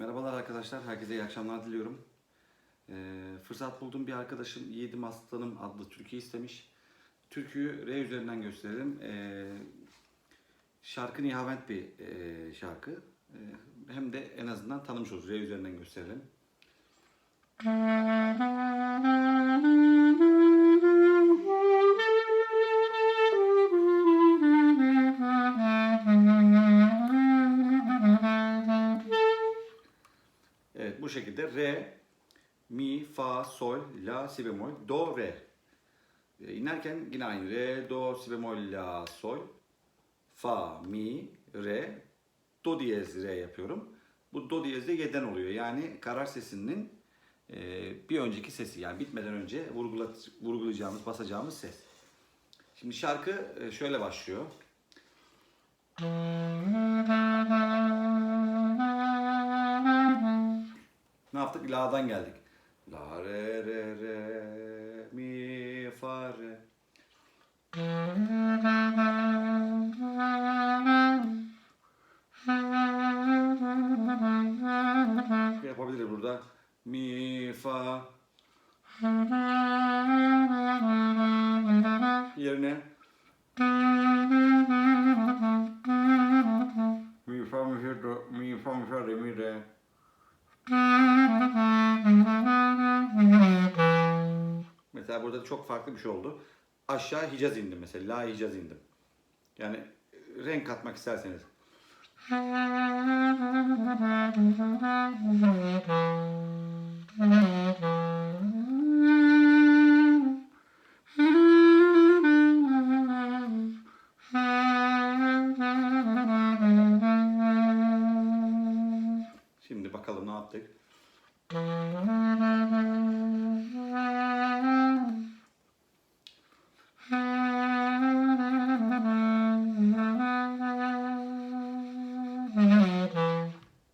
Merhabalar arkadaşlar, herkese iyi akşamlar diliyorum. Ee, fırsat buldum bir arkadaşım Yiğidim Aslanım adlı türküyü istemiş. Türküyü R üzerinden gösterelim. Ee, şarkı Nihavent bir e, şarkı. Ee, hem de en azından tanımış oluruz. R üzerinden gösterelim. Evet bu şekilde re, mi, fa, sol, la, si bemol, do, re. E, inerken yine aynı re, do, si bemol, la, sol, fa, mi, re, do diyez re yapıyorum. Bu do diyez de yeden oluyor. Yani karar sesinin e, bir önceki sesi yani bitmeden önce vurgula, vurgulayacağımız, basacağımız ses. Şimdi şarkı e, şöyle başlıyor. Ne yaptık? La'dan geldik. La re re re mi fa re. Yapabiliriz burada. Mi fa yerine mi fa mi fa mi fa mi fa re mi re. Mesela burada çok farklı bir şey oldu. Aşağı Hicaz indim mesela. La Hicaz indim. Yani e, renk katmak isterseniz. Yaptık.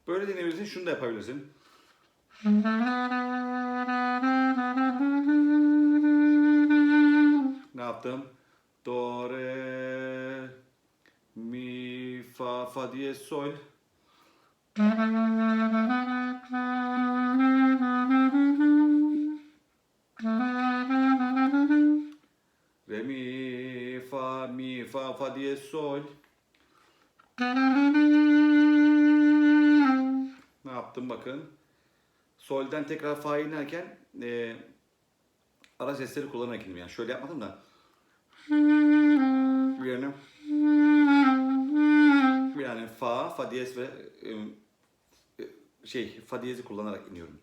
Böyle deneyebilirsin, şunu da yapabilirsin. Ne yaptım? Do, re, mi, fa, fa diye sol. Re, mi, fa, mi, fa, fa diye sol. Ne yaptım bakın. Sol'den tekrar fa'ya inerken e, ara sesleri kullanarak indim. Yani şöyle yapmadım da. Yani, yani fa, fa diyez ve e, şey fa diyezi kullanarak iniyorum.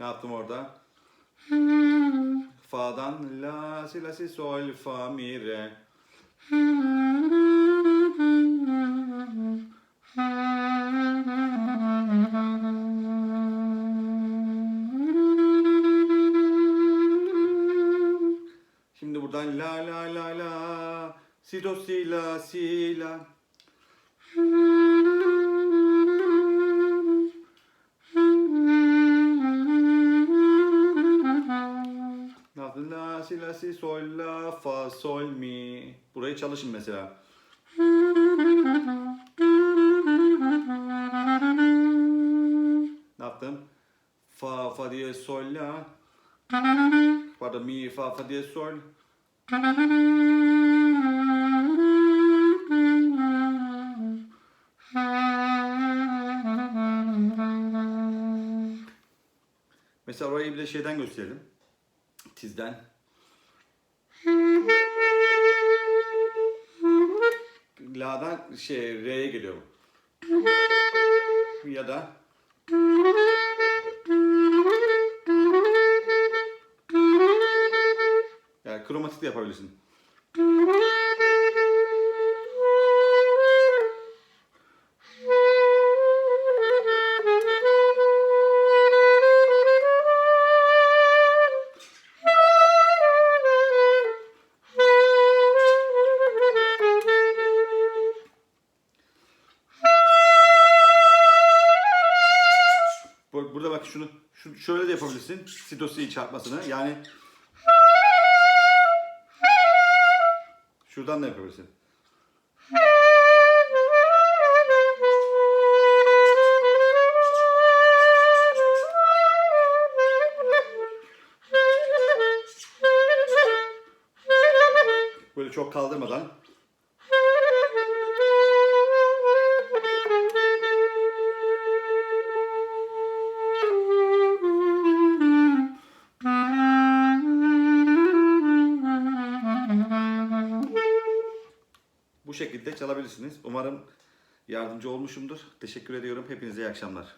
Ne yaptım orada? Fa'dan la, si, la, si, sol, fa, mi, re. Şimdi buradan la la la la si do si la si la La si la si sol la fa sol mi Burayı çalışın mesela. Ne yaptım? Fa fa diye sol la Pardon mi fa fa diye sol Mesela orayı bir de şeyden gösterelim. Tizden. La'dan şey R'ye geliyor bu. Ya da yani kromatik de yapabilirsin. şunu şu, şöyle de yapabilirsin. Si çarpmasını. Yani şuradan da yapabilirsin. Böyle çok kaldırmadan şekilde çalabilirsiniz. Umarım yardımcı olmuşumdur. Teşekkür ediyorum. Hepinize iyi akşamlar.